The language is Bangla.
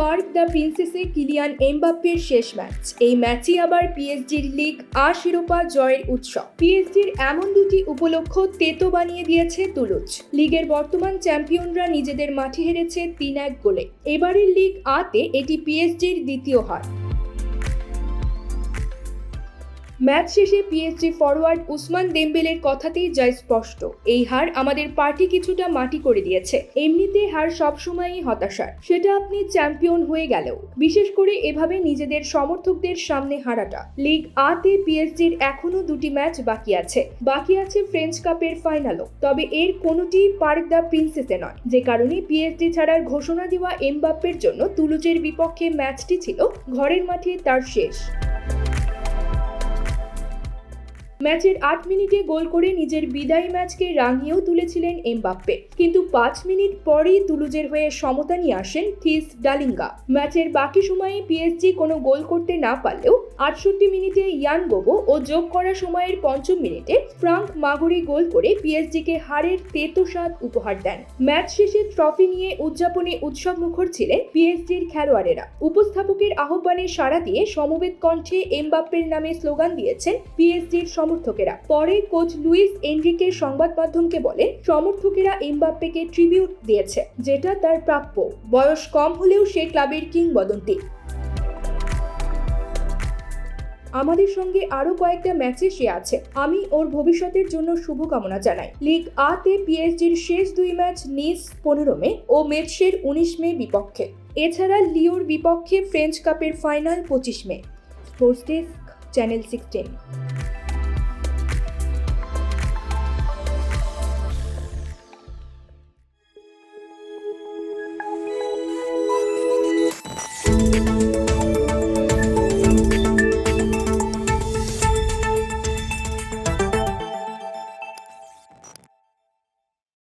পার্ক দ্য প্রিন্সেসে কিলিয়ান এমবাপ্পের শেষ ম্যাচ। এই ম্যাচই আবার পিএসজির লিগ আ শিরোপা জয়ের উৎসব। পিএসজির এমন দুটি উপলক্ষ তেতো বানিয়ে দিয়েছে তুলুজ লিগের বর্তমান চ্যাম্পিয়নরা নিজেদের মাঠে হেরেছে তিন এক গোলে। এবারের লিগ আতে এটি পিএসজির দ্বিতীয় হার। ম্যাচ শেষে পিএসজি ফরওয়ার্ড উসমান দেম্বেলের কথাতেই যায় স্পষ্ট। এই হার আমাদের পার্টি কিছুটা মাটি করে দিয়েছে। এমনিতে হার সবসময়ই হতাশার। সেটা আপনি চ্যাম্পিয়ন হয়ে গেলেও। বিশেষ করে এভাবে নিজেদের সমর্থকদের সামনে হারাটা। লিগ আতে পিএসজির এখনও দুটি ম্যাচ বাকি আছে। বাকি আছে ফ্রেঞ্চ কাপের ফাইনালও তবে এর কোনোটি পার্ক দ্য প্রিন্সেসে নয়। যে কারণে পিএসজি ছাড়ার ঘোষণা দেওয়া এমবাপ্পের জন্য তুলুজের বিপক্ষে ম্যাচটি ছিল ঘরের মাঠে তার শেষ। ম্যাচের আট মিনিটে গোল করে নিজের বিদায়ী ম্যাচকে রাঙিয়েও তুলেছিলেন এমবাপ্পে। কিন্তু পাঁচ মিনিট পরেই তুলুজের হয়ে সমতা নিয়ে আসেন থিস ডালিঙ্গা। ম্যাচের বাকি সময়ে পিএসজি কোনো গোল করতে না পারলেও আটষট্টি মিনিটে ইয়ান গোবো ও যোগ করা সময়ের পঞ্চম মিনিটে ফ্রাঙ্ক মাগুরি গোল করে পিএসজিকে হারের তেতো স্বাদ উপহার দেন। ম্যাচ শেষে ট্রফি নিয়ে উদযাপনে উৎসব মুখর ছিলেন পিএসজির খেলোয়াড়েরা। উপস্থাপকের আহ্বানে সাড়া দিয়ে সমবেত কণ্ঠে এমবাপ্পের নামে স্লোগান দিয়েছেন পিএসজির সমর্থকেরা। পরে কোচ লুইস এনরিকে সংবাদ মাধ্যমকে বলেন সমর্থকেরা এমবাপ্পেকে ট্রিবিউট দিয়েছে, যেটা তার প্রাপ্য। বয়স কম হলেও সে ক্লাবের কিংবদন্তি। আমাদের সঙ্গে আরও কয়েকটা ম্যাচে সে আছে। আমি ওর ভবিষ্যতের জন্য শুভকামনা জানাই। লিগ আতে পিএসজির শেষ দুই ম্যাচ নিস পনেরো মে ও মেটসের উনিশ মে বিপক্ষে। এছাড়া লিওর বিপক্ষে ফ্রেঞ্চ কাপের ফাইনাল পঁচিশ মে। Sports desk, channel sixteen.